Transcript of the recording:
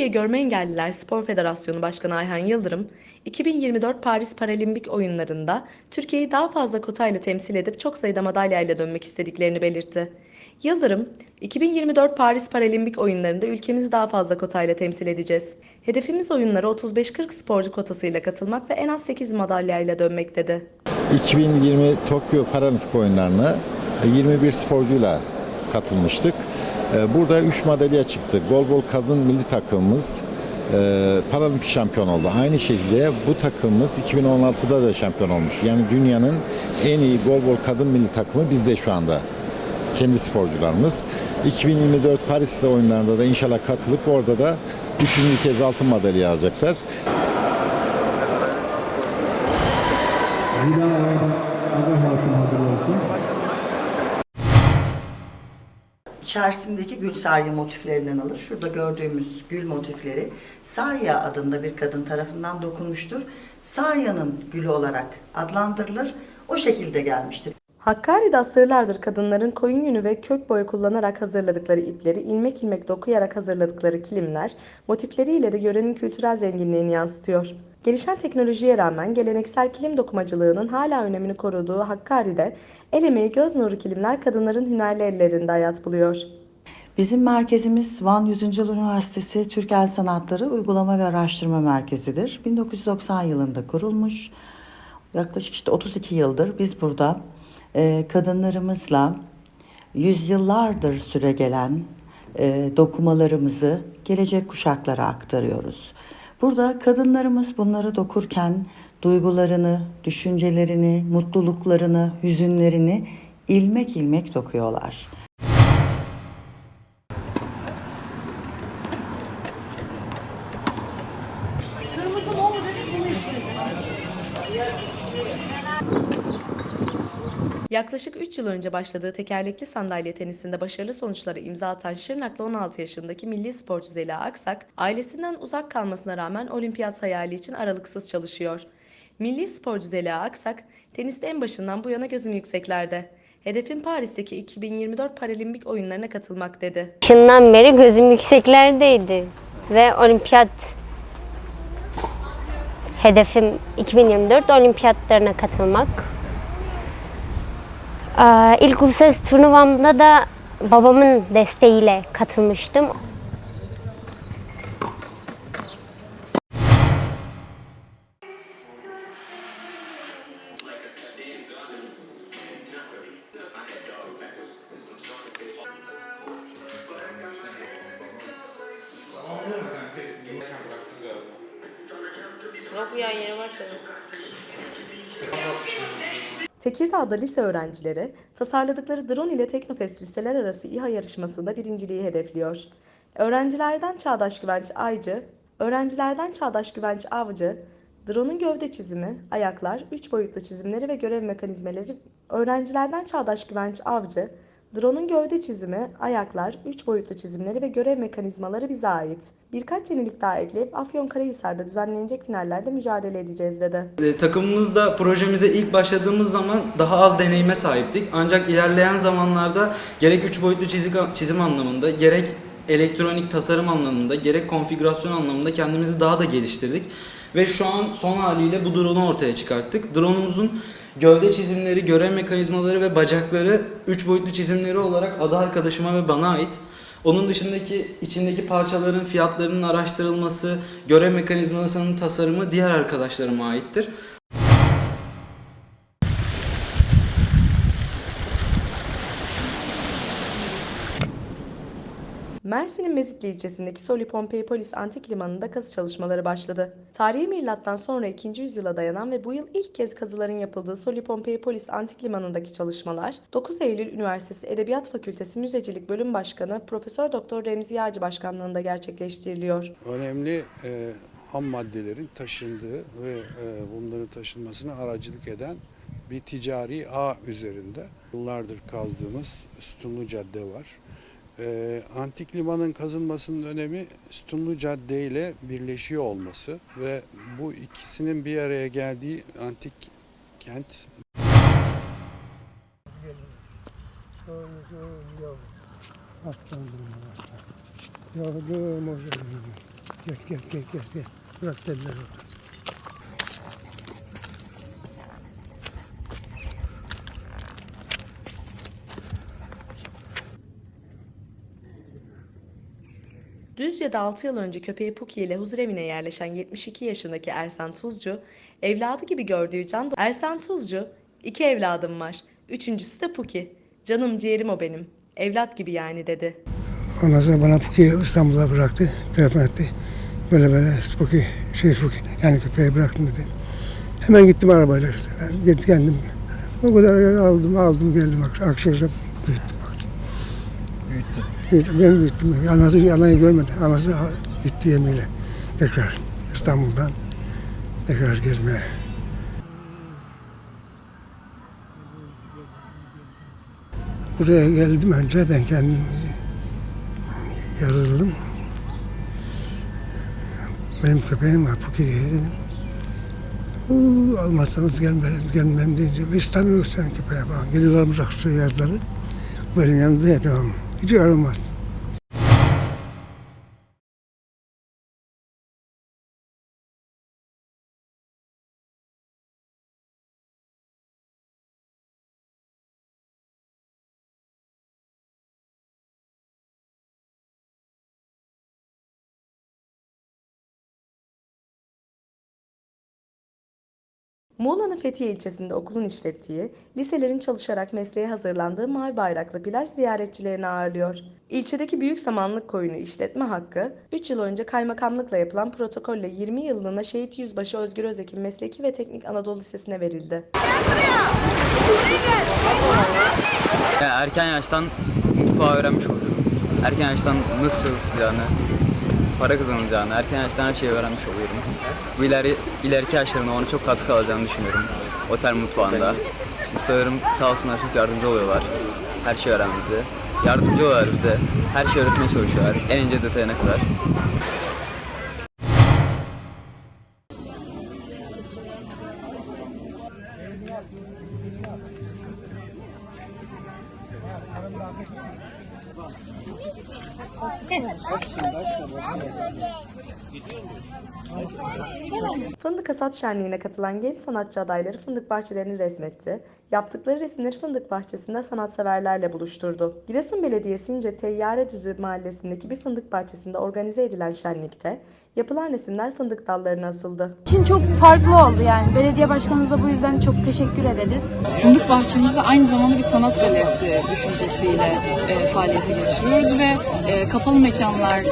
Türkiye Görme Engelliler Spor Federasyonu Başkanı Ayhan Yıldırım, 2024 Paris Paralimpik Oyunlarında Türkiye'yi daha fazla kotayla temsil edip çok sayıda madalyayla dönmek istediklerini belirtti. Yıldırım, 2024 Paris Paralimpik Oyunlarında ülkemizi daha fazla kotayla temsil edeceğiz. Hedefimiz oyunlara 35-40 sporcu kotasıyla katılmak ve en az 8 madalyayla dönmek dedi. 2020 Tokyo Paralimpik Oyunlarına 21 sporcuyla katılmıştık. Ee, Burada 3 madalya çıktı. Golbol kadın milli takımımız e, paralimpik şampiyon oldu. Aynı şekilde bu takımımız 2016'da da şampiyon olmuş. Yani dünyanın en iyi golbol kadın milli takımı bizde şu anda. Kendi sporcularımız. 2024 Paris oyunlarında da inşallah katılıp orada da üçüncü kez altın madalya alacaklar. İçerisindeki gül sarya motiflerinden alır. Şurada gördüğümüz gül motifleri Sarya adında bir kadın tarafından dokunmuştur. Sarya'nın gülü olarak adlandırılır. O şekilde gelmiştir. Hakkari'de asırlardır kadınların koyun yünü ve kök boyu kullanarak hazırladıkları ipleri ilmek ilmek dokuyarak hazırladıkları kilimler motifleriyle de yörenin kültürel zenginliğini yansıtıyor. Gelişen teknolojiye rağmen geleneksel kilim dokumacılığının hala önemini koruduğu Hakkari'de el emeği göz nuru kilimler kadınların hünerli ellerinde hayat buluyor. Bizim merkezimiz Van 100. Yıl Üniversitesi Türk El Sanatları Uygulama ve Araştırma Merkezi'dir. 1990 yılında kurulmuş. Yaklaşık işte 32 yıldır biz burada e, kadınlarımızla yüzyıllardır süre gelen e, dokumalarımızı gelecek kuşaklara aktarıyoruz. Burada kadınlarımız bunları dokurken duygularını, düşüncelerini, mutluluklarını, hüzünlerini ilmek ilmek dokuyorlar. Yaklaşık 3 yıl önce başladığı tekerlekli sandalye tenisinde başarılı sonuçlara imza atan Şırnaklı 16 yaşındaki milli sporcu Zeliha Aksak, ailesinden uzak kalmasına rağmen olimpiyat hayali için aralıksız çalışıyor. Milli sporcu Zeliha Aksak, teniste en başından bu yana gözüm yükseklerde. Hedefim Paris'teki 2024 Paralimpik oyunlarına katılmak dedi. Başından beri gözüm yükseklerdeydi ve olimpiyat hedefim 2024 olimpiyatlarına katılmak. Aa, İlk uluslararası turnuvamda da babamın desteğiyle katılmıştım. Tekirdağ'da lise öğrencileri tasarladıkları drone ile Teknofest liseler arası İHA yarışmasında birinciliği hedefliyor. Öğrencilerden Çağdaş Güvenç Aycı, öğrencilerden Çağdaş Güvenç Avcı, drone'un gövde çizimi, ayaklar, üç boyutlu çizimleri ve görev mekanizmaları, öğrencilerden Çağdaş Güvenç Avcı, drone'un gövde çizimi, ayaklar, üç boyutlu çizimleri ve görev mekanizmaları bize ait. Birkaç yenilik daha ekleyip Afyonkarahisar'da düzenlenecek finallerde mücadele edeceğiz dedi. E, Takımımızda projemize ilk başladığımız zaman daha az deneyime sahiptik. Ancak ilerleyen zamanlarda gerek üç boyutlu çizik, çizim anlamında, gerek elektronik tasarım anlamında, gerek konfigürasyon anlamında kendimizi daha da geliştirdik. Ve şu an son haliyle bu drone'u ortaya çıkarttık. Drone'umuzun gövde çizimleri, görev mekanizmaları ve bacakları üç boyutlu çizimleri olarak adı arkadaşıma ve bana ait. Onun dışındaki içindeki parçaların fiyatlarının araştırılması, görev mekanizmasının tasarımı diğer arkadaşlarıma aittir. Mersin'in Mezitli ilçesindeki Soli Pompei Polis Antik Limanı'nda kazı çalışmaları başladı. Tarihi milattan sonra 2. yüzyıla dayanan ve bu yıl ilk kez kazıların yapıldığı Soli Pompei Polis Antik Limanı'ndaki çalışmalar 9 Eylül Üniversitesi Edebiyat Fakültesi Müzecilik Bölüm Başkanı Profesör Doktor Remzi Yağcı Başkanlığında gerçekleştiriliyor. önemli e, ham maddelerin taşındığı ve e, bunların taşınmasına aracılık eden bir ticari ağ üzerinde. Yıllardır kazdığımız Sütunlu Cadde var. E, Antik limanın kazılmasının önemi Sütunlu Cadde ile birleşiyor olması ve bu ikisinin bir araya geldiği antik kent. Gel gel gel gel. Bırak. Düzce'de 6 yıl önce köpeği Puki ile huzurevine yerleşen 72 yaşındaki Ersan Tuzcu, evladı gibi gördüğü Can Ersan Tuzcu, iki evladım var. Üçüncüsü de Puki. Canım ciğerim o benim. Evlat gibi yani dedi. Ondan sonra bana Puki'yi İstanbul'a bıraktı. Telefon etti. Böyle böyle Puki, şey Puki, yani köpeği bıraktım dedi. Hemen gittim arabayla. gittim kendim. O kadar aldım, aldım geldim. Ak- Akşam büyüttüm. Büyüttüm. Ben büyüttüm. Anası, anayı görmedi. Anası gitti yemeğiyle. Tekrar İstanbul'dan tekrar gezmeye. Buraya geldim önce ben kendim yazıldım. Benim köpeğim var Puki diye dedim. "Uuu, almazsanız gelmem, gelmem deyince istemiyoruz sen köpeğe falan. Geliyorlarmış Aksu'ya yazları. Benim yanımda ya devam. hiç ayrılmaz. Muğla'nın Fethiye ilçesinde okulun işlettiği, liselerin çalışarak mesleğe hazırlandığı Mavi Bayraklı plaj ziyaretçilerini ağırlıyor. İlçedeki Büyük Samanlık Koyunu işletme hakkı, 3 yıl önce kaymakamlıkla yapılan protokolle 20 yıllığına Şehit Yüzbaşı Özgür Özek'in Mesleki ve Teknik Anadolu Lisesi'ne verildi. Erken yaştan mutfağı öğrenmiş oluyorum. Erken yaştan nasıl çalışacağını, para kazanacağını, erken yaştan her şeyi öğrenmiş oluyorum. Bu ileri, ileriki yaşlarımda ona çok katkı alacağını düşünüyorum. Otel mutfağında. Ustalarım sağ olsunlar çok yardımcı oluyorlar. Her şeyi öğrenmemize. Yardımcı oluyorlar bize. Her şeyi öğretmeye çalışıyorlar. En ince detayına kadar. Fındık Hasat Şenliği'ne katılan genç sanatçı adayları fındık bahçelerini resmetti. Yaptıkları resimleri fındık bahçesinde sanatseverlerle buluşturdu. Giresun Belediyesi'nce Teyyare Düzü mahallesindeki bir fındık bahçesinde organize edilen şenlikte yapılan resimler fındık dallarına asıldı. için çok farklı oldu yani. Belediye başkanımıza bu yüzden çok teşekkür ederiz. Fındık bahçemizi aynı zamanda bir sanat galerisi düşüncesiyle e, faaliyete geçiriyoruz ve e, kapalı mekanlar